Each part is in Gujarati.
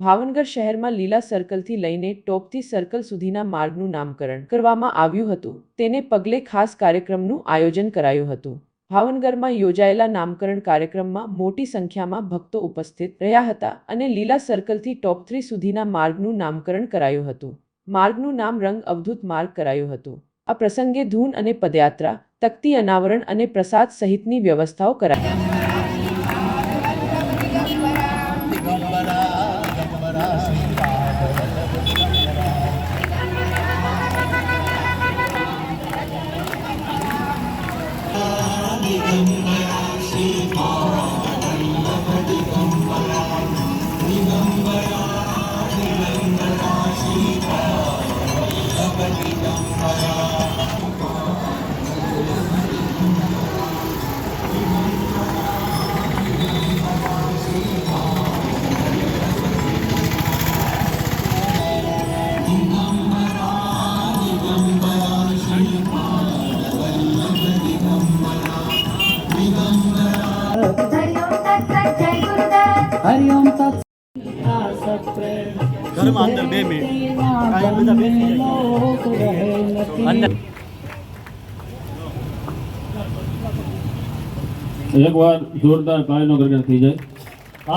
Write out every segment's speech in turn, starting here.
ભાવનગર શહેરમાં લીલા સર્કલથી લઈને ટોપથી સર્કલ સુધીના માર્ગનું નામકરણ કરવામાં આવ્યું હતું. તેને પગલે ખાસ કાર્યક્રમનું આયોજન કરાયું હતું. ભાવનગરમાં યોજાયેલા નામકરણ કાર્યક્રમમાં મોટી સંખ્યામાં ભક્તો ઉપસ્થિત રહ્યા હતા અને લીલા સર્કલથી ટોપ થ્રી સુધીના માર્ગનું નામકરણ કરાયું હતું. માર્ગનું નામ રંગ અવધૂત માર્ગ કરાયું હતું. આ પ્રસંગે ધૂન અને પદયાત્રા, તકતી અનાવરણ અને પ્રસાદ સહિતની વ્યવસ્થાઓ કરાઈ. હરિઓમ તત્ ઘરમાં અંદર બે મિનિટ. બધા બેસી અંદર. જોરદાર કાયનો ગર્જન થઈ જાય.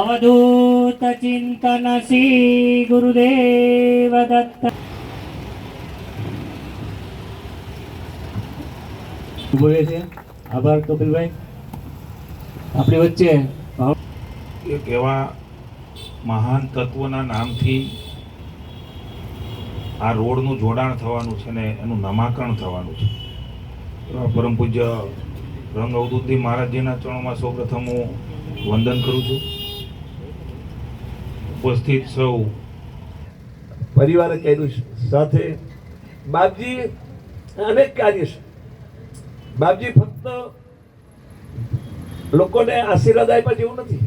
અવધૂત ચિંતન શ્રી ગુરુદેવ દત્ત. બોલે છે આભાર કપિલભાઈ. આપણી વચ્ચે ભાવ એક એવા મહાન તત્વના નામથી આ રોડનું જોડાણ થવાનું છે ને એનું નમાકરણ થવાનું છે. એવા પરમ પૂજ્ય રંગ અવધૂતજી મહારાજજીના ચરણોમાં સૌપ્રથમ હું વંદન કરું છું. ઉપસ્થિત સૌ. પરિવારે કર્યું સાથે બાપજી અનેક કાર્ય છે. બાપજી ફક્ત લોકોને આશીર્વાદ આપ્યા જેવું નથી.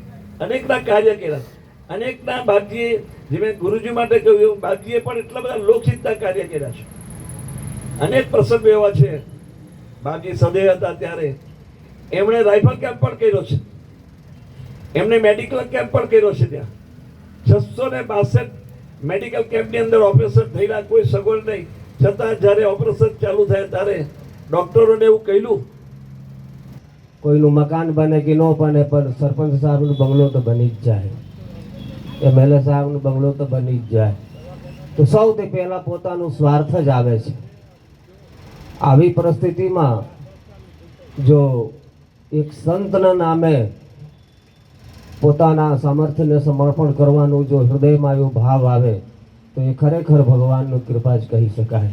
અનેકના કાર્ય કર્યા. અનેકના બાપજીએ જે મેં ગુરુજી માટે કહ્યું, એવું બાપજીએ પણ એટલા બધા લોકહિતના કાર્ય કર્યા છે. અનેક પ્રસંગો એવા છે. બાપજી સદૈવ હતા ત્યારે. એમણે રાઇફલ કેમ્પ પણ કર્યો છે. એમણે મેડિકલ કેમ્પ પણ કર્યો છે ત્યાં. છસો ને બાસઠ મેડિકલ કેમ્પની અંદર ઓપરેશન થયેલા કોઈ સગવડ નહીં. છતાં જ્યારે ઓપરેશન ચાલુ થાય ત્યારે ડૉક્ટરોને એવું કહ્યું કોઈનું મકાન બને કે ન બને, પણ સરપંચ સાહેબનો બંગલો તો બની જ જાય. એમએલએ સાહેબનો બંગલો તો બની જ જાય. તો સૌથી પહેલા પોતાનું સ્વાર્થ જ આવે છે. આવી પરિસ્થિતિમાં જો એક સંતના નામે પોતાના સામર્થ્યને સમર્પણ કરવાનું જો હૃદયમાં એવો ભાવ આવે, તો એ ખરેખર ભગવાનનું કૃપા જ કહી શકાય.